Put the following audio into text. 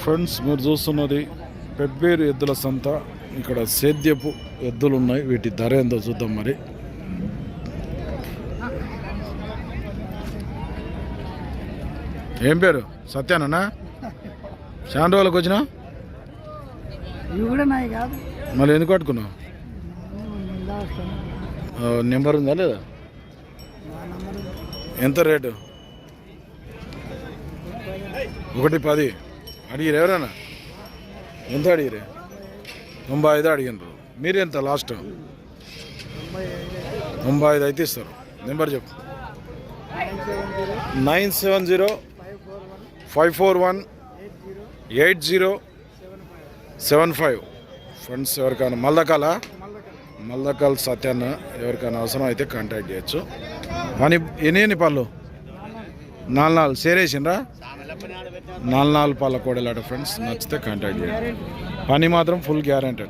Friends మీరు చూస్తున్నది పెబ్బేరు ఎద్దుల సంత. ఇక్కడ సేద్యపు ఎద్దులు ఉన్నాయి వీటి ధర ఏందో చూద్దాం మరి. ఏం పేరు? సత్యానన్నా చాలా రోజులకు వచ్చినా? మళ్ళీ ఎందుకు పట్టుకున్నావు? నెంబర్ ఉందా లేదా? ఎంత రేటు? ఒకటి పది. అడిగిరు ఎవరైనా? ఎంత అడిగిరే? తొంభై ఐదు అడిగినారు మీరు ఎంత లాస్ట్? తొంభై ఐదు అయితే ఇస్తారు. నెంబర్ చెప్పు. Nine seven zero five four one eight zero seven five. Friends ఎవరికైనా మల్దకాల మల్దకాల్ సత్యాన్న ఎవరికైనా అవసరం అయితే కాంటాక్ట్ చేయొచ్చు. కానీ ఎన్ని ఎన్ని పళ్ళు నాలుగు నాలుగు. సేరేసిండ్రా? నాలుగు నాలుగు పాల కోడలాట ఫ్రెండ్స్ నచ్చితే కాంటాక్ట్ చేయండి. పని మాత్రం ఫుల్ గ్యారంటీ